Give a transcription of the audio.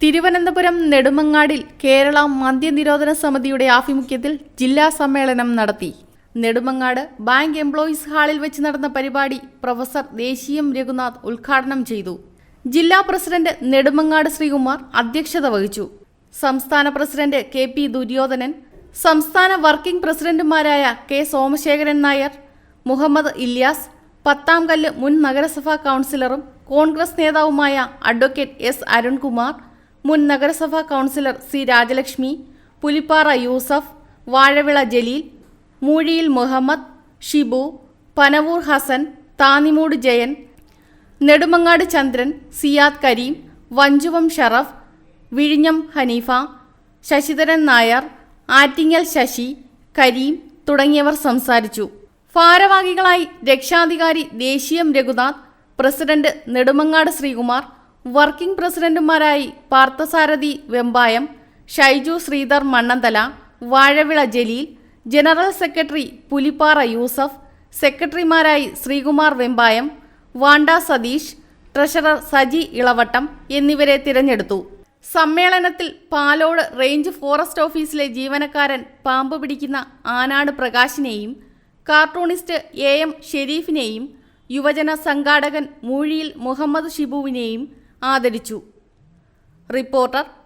തിരുവനന്തപുരം നെടുമങ്ങാടിൽ കേരള മദ്യനിരോധന സമിതിയുടെ ആഭിമുഖ്യത്തിൽ ജില്ലാ സമ്മേളനം നടത്തി. നെടുമങ്ങാട് ബാങ്ക് എംപ്ലോയീസ് ഹാളിൽ വെച്ച് നടന്ന പരിപാടി പ്രൊഫസർ ദേശീയം രഘുനാഥ് ഉദ്ഘാടനം ചെയ്തു. ജില്ലാ പ്രസിഡന്റ് നെടുമങ്ങാട് ശ്രീകുമാർ അധ്യക്ഷത വഹിച്ചു. സംസ്ഥാന പ്രസിഡന്റ് കെ പി ദുര്യോധനൻ സംസ്ഥാന വർക്കിംഗ് പ്രസിഡന്റുമാരായ കെ സോമശേഖരൻ നായർ മുഹമ്മദ് ഇല്യാസ് പത്താംകല്ല് മുൻ നഗരസഭാ കൗൺസിലറും കോൺഗ്രസ് നേതാവുമായ അഡ്വക്കേറ്റ് എസ് അരുൺകുമാർ മുൻ നഗരസഭാ കൗൺസിലർ സി രാജലക്ഷ്മി പുലിപ്പാറ യൂസഫ് വാഴവിള ജലീൽ മൂഴിയിൽ മുഹമ്മദ് ഷിബു പനവൂർ ഹസൻ താനിമൂട് ജയൻ നെടുമങ്ങാട് ചന്ദ്രൻ സിയാദ് കരീം വഞ്ചുവം ഷറഫ് വിഴിഞ്ഞം ഹനീഫ ശശിധരൻ നായർ ആറ്റിങ്ങൽ ശശി കരീം തുടങ്ങിയവർ സംസാരിച്ചു. ഭാരവാഹികളായി രക്ഷാധികാരി ദേശീയം രഘുനാഥ് പ്രസിഡന്റ് നെടുമങ്ങാട് ശ്രീകുമാർ വർക്കിംഗ് പ്രസിഡന്റുമാരായി പാർത്ഥസാരഥി വെമ്പായം ഷൈജു ശ്രീധർ മണ്ണന്തല വാഴവിള ജലീൽ ജനറൽ സെക്രട്ടറി പുലിപ്പാറ യൂസഫ് സെക്രട്ടറിമാരായി ശ്രീകുമാർ വെമ്പായം വാണ്ട സതീഷ് ട്രഷറർ സജി ഇളവട്ടം എന്നിവരെ തിരഞ്ഞെടുത്തു. സമ്മേളനത്തിൽ പാലോട് റേഞ്ച് ഫോറസ്റ്റ് ഓഫീസിലെ ജീവനക്കാരൻ പാമ്പ് പിടിക്കുന്ന ആനാട് പ്രകാശിനെയും കാർട്ടൂണിസ്റ്റ് എ എം ഷെരീഫിനെയും യുവജന സംഘാടകൻ മൂഴിയിൽ മുഹമ്മദ് ഷിബുവിനെയും ആദരിച്ചു. Reporter